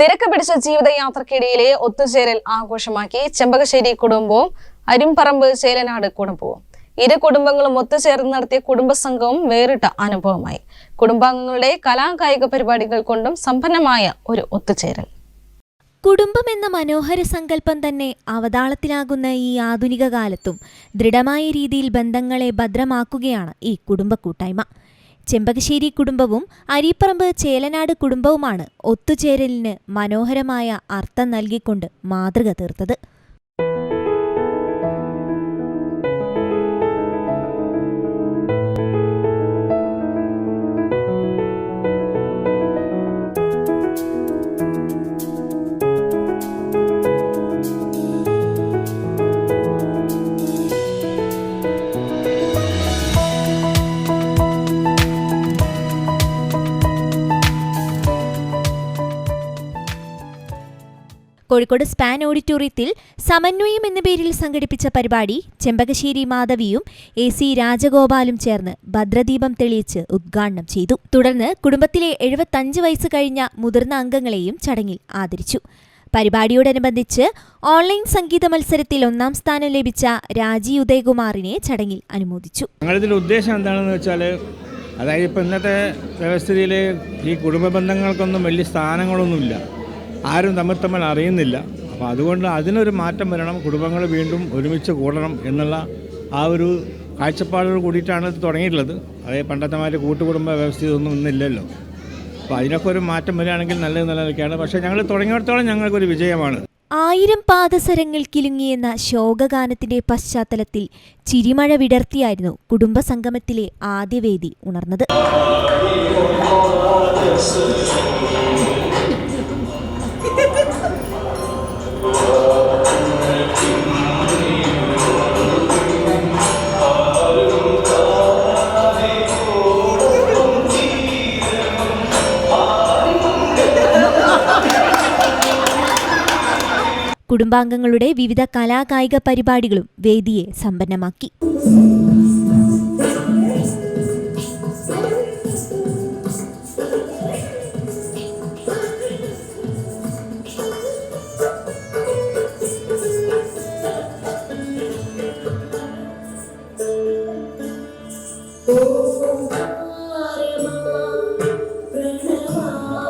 തിരക്ക് പിടിച്ച ജീവിതയാത്രക്കിടയിലെ ഒത്തുചേരൽ ആഘോഷമാക്കി ചെമ്പകശ്ശേരി കുടുംബവും അരിമ്പറമ്പ് ചേലനാട് കുടുംബവും. ഇരു കുടുംബങ്ങളും ഒത്തുചേർന്ന് നടത്തിയ കുടുംബസംഘവും വേറിട്ട അനുഭവമായി. കുടുംബാംഗങ്ങളുടെ കലാകായിക പരിപാടികൾ കൊണ്ടും സമ്പന്നമായ ഒരു ഒത്തുചേരൽ. കുടുംബം എന്ന മനോഹര സങ്കല്പം തന്നെ അവതാളത്തിലാകുന്ന ഈ ആധുനിക കാലത്തും ദൃഢമായ രീതിയിൽ ബന്ധങ്ങളെ ഭദ്രമാക്കുകയാണ് ഈ കുടുംബ കൂട്ടായ്മ. ചെമ്പകശ്ശേരി കുടുംബവും അരീപ്പറമ്പ് ചേലനാട് കുടുംബവുമാണ് ഒത്തുചേരലിന് മനോഹരമായ അർത്ഥം നൽകിക്കൊണ്ട് മാതൃക തീർത്തത്. കോഴിക്കോട് സ്പാൻ ഓഡിറ്റോറിയത്തിൽ സമന്വയം എന്ന പേരിൽ സംഘടിപ്പിച്ച പരിപാടി ചെമ്പകശ്ശേരി മാധവിയും എ സി രാജഗോപാലും ചേർന്ന് ഭദ്രദീപം തെളിയിച്ച് ഉദ്ഘാടനം ചെയ്തു. തുടർന്ന് കുടുംബത്തിലെ എഴുപത്തഞ്ച് വയസ്സ് കഴിഞ്ഞ മുതിർന്ന അംഗങ്ങളെയും ചടങ്ങിൽ ആദരിച്ചു. പരിപാടിയോടനുബന്ധിച്ച് ഓൺലൈൻ സംഗീത മത്സരത്തിൽ ഒന്നാം സ്ഥാനം ലഭിച്ച രാജി ഉദയകുമാറിനെ ചടങ്ങിൽ അനുമോദിച്ചു. ഉദ്ദേശം എന്താണെന്ന് വെച്ചാൽ അതായത് ഇപ്പോൾ ഇന്നത്തെ വ്യവസ്ഥയിൽ ഈ കുടുംബ ബന്ധങ്ങൾക്കൊന്നും വലിയ സ്ഥാനങ്ങളൊന്നുമില്ല. ആരും തമ്മിൽ തമ്മിൽ അറിയുന്നില്ല. അപ്പോൾ അതുകൊണ്ട് അതിനൊരു മാറ്റം വരണം കുടുംബങ്ങൾ വീണ്ടും ഒരുമിച്ച് കൂടണം എന്നുള്ള ആ ഒരു കാഴ്ചപ്പാടോട് കൂടിയിട്ടാണ് തുടങ്ങിയിട്ടുള്ളത്. അതായത് പണ്ടത്തെ മാതിരി കൂട്ടുകുടുംബ വ്യവസ്ഥ ഇതൊന്നും ഇന്നില്ലല്ലോ. അപ്പോൾ അതിനൊക്കെ ഒരു മാറ്റം വരികയാണെങ്കിൽ നല്ലത് നിലനിൽക്കുകയാണ് പക്ഷേ ഞങ്ങൾ തുടങ്ങിയിടത്തോളം ഞങ്ങൾക്കൊരു വിജയമാണ്. ആയിരം പാദസരങ്ങൾ കിലുങ്ങിയെന്ന ശോകഗാനത്തിന്റെ പശ്ചാത്തലത്തിൽ ചിരിമഴ വിടർത്തിയായിരുന്നു കുടുംബസംഗമത്തിലെ ആദ്യവേദി ഉണർന്നത്. കുടുംബാംഗങ്ങളുടെ വിവിധ കലാകായിക പരിപാടികളും വേദിയെ സമ്പന്നമാക്കി.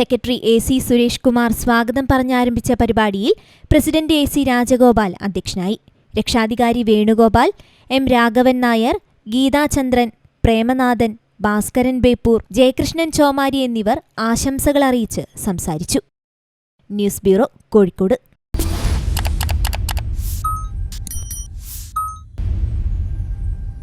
Secretary A C Suresh Kumar സ്വാഗതം പറഞ്ഞാരംഭിച്ച പരിപാടിയിൽ പ്രസിഡന്റ് എ സി രാജഗോപാൽ അധ്യക്ഷനായി. രക്ഷാധികാരി വേണുഗോപാൽ എം രാഘവൻ നായർ ഗീതാചന്ദ്രൻ പ്രേമനാഥൻ ഭാസ്കരൻ ബേപ്പൂർ ജയകൃഷ്ണൻ ചോമാരി എന്നിവർ ആശംസകൾ അറിയിച്ച് സംസാരിച്ചു. News bureau Kozhikode.